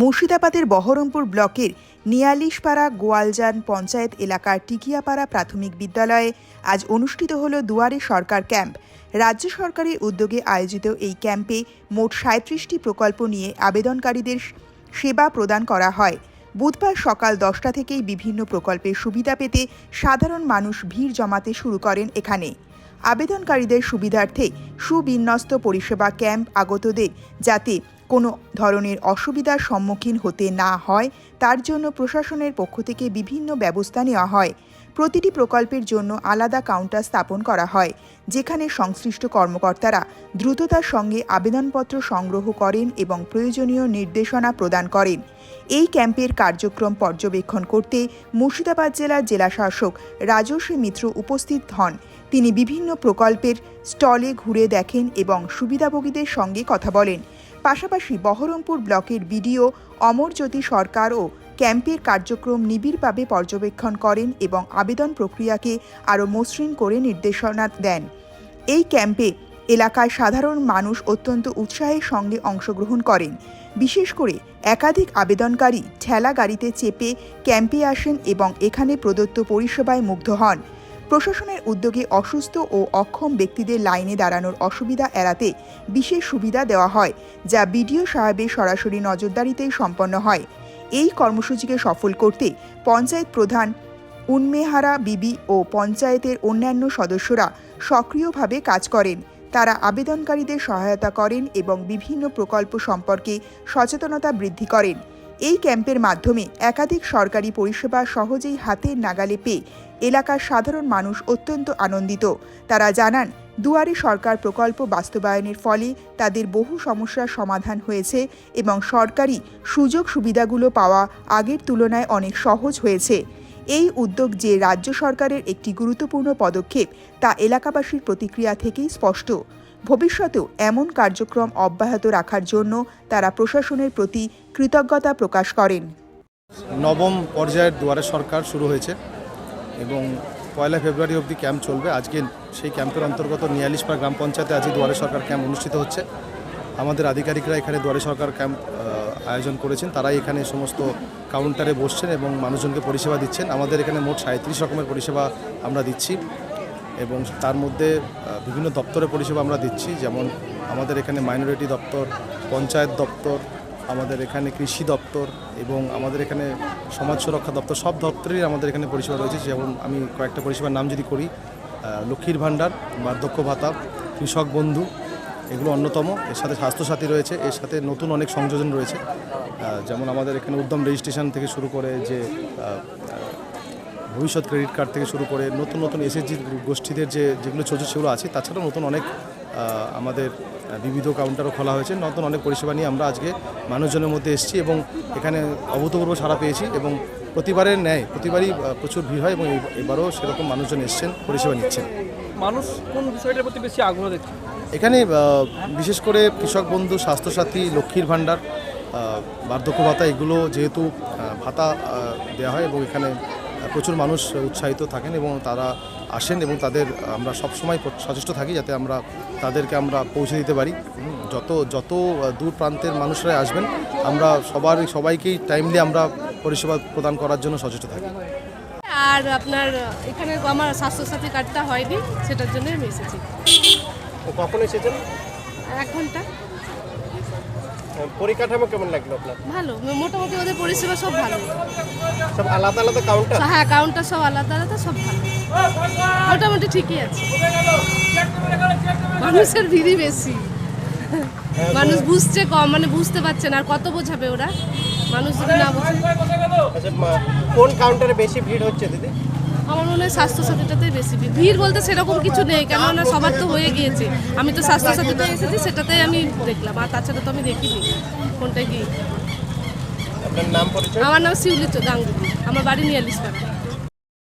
মুর্শিদাবাদের বহরমপুর ব্লকের নিয়ালিশপাড়া গোয়ালজান পঞ্চায়েত এলাকার টিকিয়াপাড়া প্রাথমিক বিদ্যালয়ে আজ অনুষ্ঠিত হল দুয়ারে সরকার ক্যাম্প। রাজ্য সরকারের উদ্যোগে আয়োজিত এই ক্যাম্পে মোট সাঁত্রিশটি প্রকল্প নিয়ে আবেদনকারীদের সেবা প্রদান করা হয়। বুধবার সকাল দশটা থেকেই বিভিন্ন প্রকল্পের সুবিধা পেতে সাধারণ মানুষ ভিড় জমাতে শুরু করেন এখানে। আবেদনকারীদের সুবিধার্থে সুবিন্যস্ত পরিষেবা ক্যাম্প আগতদের যাতে কোনো ধরনের অসুবিধার সম্মুখীন হতে না হয়, তার জন্য প্রশাসনের পক্ষ থেকে বিভিন্ন ব্যবস্থা নেওয়া হয়। প্রতিটি প্রকল্পের জন্য আলাদা কাউন্টার স্থাপন করা হয়, যেখানে সংশ্লিষ্ট কর্মকর্তারা দ্রুততার সঙ্গে আবেদনপত্র সংগ্রহ করেন এবং প্রয়োজনীয় নির্দেশনা প্রদান করেন। এই ক্যাম্পের কার্যক্রম পর্যবেক্ষণ করতে মুর্শিদাবাদ জেলার জেলাশাসক রাজশ্রী মিত্র উপস্থিত হন। তিনি বিভিন্ন প্রকল্পের স্টলে ঘুরে দেখেন এবং সুবিধাভোগীদের সঙ্গে কথা বলেন। পাশাপাশি বহরমপুর ব্লকের বিডিও অমরজ্যোতি সরকারও ক্যাম্পের কার্যক্রম নিবিড়ভাবে পর্যবেক্ষণ করেন এবং আবেদন প্রক্রিয়াকে আরও মসৃণ করে নির্দেশনা দেন। এই ক্যাম্পে এলাকায় সাধারণ মানুষ অত্যন্ত উৎসাহের সঙ্গে অংশগ্রহণ করেন। বিশেষ করে একাধিক আবেদনকারী ঠেলা গাড়িতে চেপে ক্যাম্পে আসেন এবং এখানে প্রদত্ত পরিষেবায় মুগ্ধ হন। প্রশাসনের উদ্যোগে অসুস্থ ও অক্ষম ব্যক্তিদের লাইনে দাঁড়ানোর অসুবিধা এড়াতে বিশেষ সুবিধা দেওয়া হয়, যা বিডিও সাহেবের সরাসরি নজরদারিতেই সম্পন্ন হয়। এই কর্মসূচিকে সফল করতে পঞ্চায়েত প্রধান উন্মেহারা বিবি ও পঞ্চায়েতের অন্যান্য সদস্যরা সক্রিয়ভাবে কাজ করেন। তারা আবেদনকারীদের সহায়তা করেন এবং বিভিন্ন প্রকল্প সম্পর্কে সচেতনতা বৃদ্ধি করেন। এই ক্যাম্পের মাধ্যমে একাধিক সরকারি পরিষেবা সহজেই হাতের নাগালে পেয়ে এলাকার সাধারণ মানুষ অত্যন্ত আনন্দিত। তারা জানান, দুয়ারি সরকার প্রকল্প বাস্তবায়নের ফলে তাদের বহু সমস্যার সমাধান হয়েছে এবং সরকারি সুযোগ সুবিধাগুলো পাওয়া আগের তুলনায় অনেক সহজ হয়েছে। এই উদ্যোগ যে রাজ্য সরকারের একটি গুরুত্বপূর্ণ পদক্ষেপ, তা এলাকাবাসীর প্রতিক্রিয়া থেকেই স্পষ্ট। ভবিষ্যতেও এমন কার্যক্রম অব্যাহত রাখার জন্য তারা প্রশাসনের প্রতি কৃতজ্ঞতা প্রকাশ করেন। নবম পর্যায়ের দুয়ারে সরকার শুরু হয়েছে এবং পয়লা ফেব্রুয়ারি অবধি ক্যাম্প চলবে। আজকে সেই ক্যাম্পের অন্তর্গত নিয়ালিশপাড়া গ্রাম পঞ্চায়েতে আজকে দুয়ারে সরকার ক্যাম্প অনুষ্ঠিত হচ্ছে। আমাদের আধিকারিকরা এখানে দুয়ারে সরকার ক্যাম্প আয়োজন করেছেন, তারাই এখানে সমস্ত কাউন্টারে বসছেন এবং মানুষজনকে পরিষেবা দিচ্ছেন। আমাদের এখানে মোট সাঁত্রিশ রকমের পরিষেবা আমরা দিচ্ছি এবং তার মধ্যে বিভিন্ন দপ্তরের পরিষেবা আমরা দিচ্ছি। যেমন আমাদের এখানে মাইনরিটি দপ্তর, পঞ্চায়েত দপ্তর, আমাদের এখানে কৃষি দপ্তর এবং আমাদের এখানে সমাজ সুরক্ষা দপ্তর, সব দপ্তরেরই আমাদের এখানে পরিষেবা রয়েছে। যেমন আমি কয়েকটা পরিষেবার নাম যদি করি লক্ষ্মীর ভাণ্ডার বার্ধক্য ভাতা, কৃষক বন্ধু এগুলো অন্যতম। এর সাথে স্বাস্থ্যসাথী রয়েছে, এর সাথে নতুন অনেক সংযোজন রয়েছে। যেমন আমাদের এখানে উদ্যম রেজিস্ট্রেশন থেকে শুরু করে যে ভবিষ্যৎ ক্রেডিট কার্ড থেকে শুরু করে নতুন নতুন এসএসজি গোষ্ঠীদের যে, যেগুলো চলছে সেগুলো আছে। তাছাড়াও নতুন অনেক আমাদের বিবিধ কাউন্টারও খোলা হয়েছে। নতুন অনেক পরিষেবা নিয়ে আমরা আজকে মানুষজনের মধ্যে এসেছি এবং এখানে অভূতপূর্ব সাড়া পেয়েছি এবং প্রতিবারের ন্যায়, প্রতিবারই প্রচুর ভিড় হয় এবং এবারও সেরকম মানুষজন এসছেন, পরিষেবা নিচ্ছেন। মানুষ কোন বিষয়টার প্রতি বেশি আগ্রহ দেখছে? এখানে বিশেষ করে কৃষক বন্ধু, স্বাস্থ্যসাথী, লক্ষ্মীর ভাণ্ডার বার্ধক্য ভাতা, এগুলো যেহেতু ভাতা দেওয়া হয় এবং এখানে প্রচুর মানুষ উৎসাহিত থাকেন এবং তারা আসেন এবং তাদের, আমরা সবসময় সচেষ্ট থাকি যাতে আমরা তাদেরকে আমরা পৌঁছে দিতে পারি। যত যত দূর প্রান্তের মানুষরাই আসবেন, আমরা সবার, সবাইকেই টাইমলি আমরা পরিষেবা প্রদান করার জন্য সচেষ্ট থাকি। আর আপনার, এখানে আমার স্বাস্থ্যসাথী কার্ডটা হয়নি, সেটার জন্য আমি এসেছি। কখন এসেছেন? এক ঘণ্টা। পরিকাঠামো কেমন লাগল আপনার? ভালো মোটামুটি ওদের পরিষেবা সব ভালো। সব আলাদা আলাদা কাউন্টার হ্যাঁ কাউন্টার সব আলাদা আলাদা সব ভালো। মোটামুটি ঠিকই আছে। মানুষের ভিড়ই বেশি। মানুষ বুঝছে কম মানে বুঝতে পারছে না আর কত বোঝাবে ওরা। মানুষ যদি না বোঝে। আচ্ছা কোন কাউন্টারে বেশি ভিড় হচ্ছে দিদি? আমার মনে হয় স্বাস্থ্যসাথীটাতেই বেশি ভিড় ভিড় বলতে সেরকম কিছু নেই কেননা সবার তো হয়ে গিয়েছে। আমি তো স্বাস্থ্যসাথীতে এসেছি সেটাতেই আমি দেখলাম। আর তাছাড়া তো আমি দেখিনি কোনটা কি? আপনার আমার নাম শিউলি গাঙ্গুলি। আমার বাড়ি নিয়ে পাড়া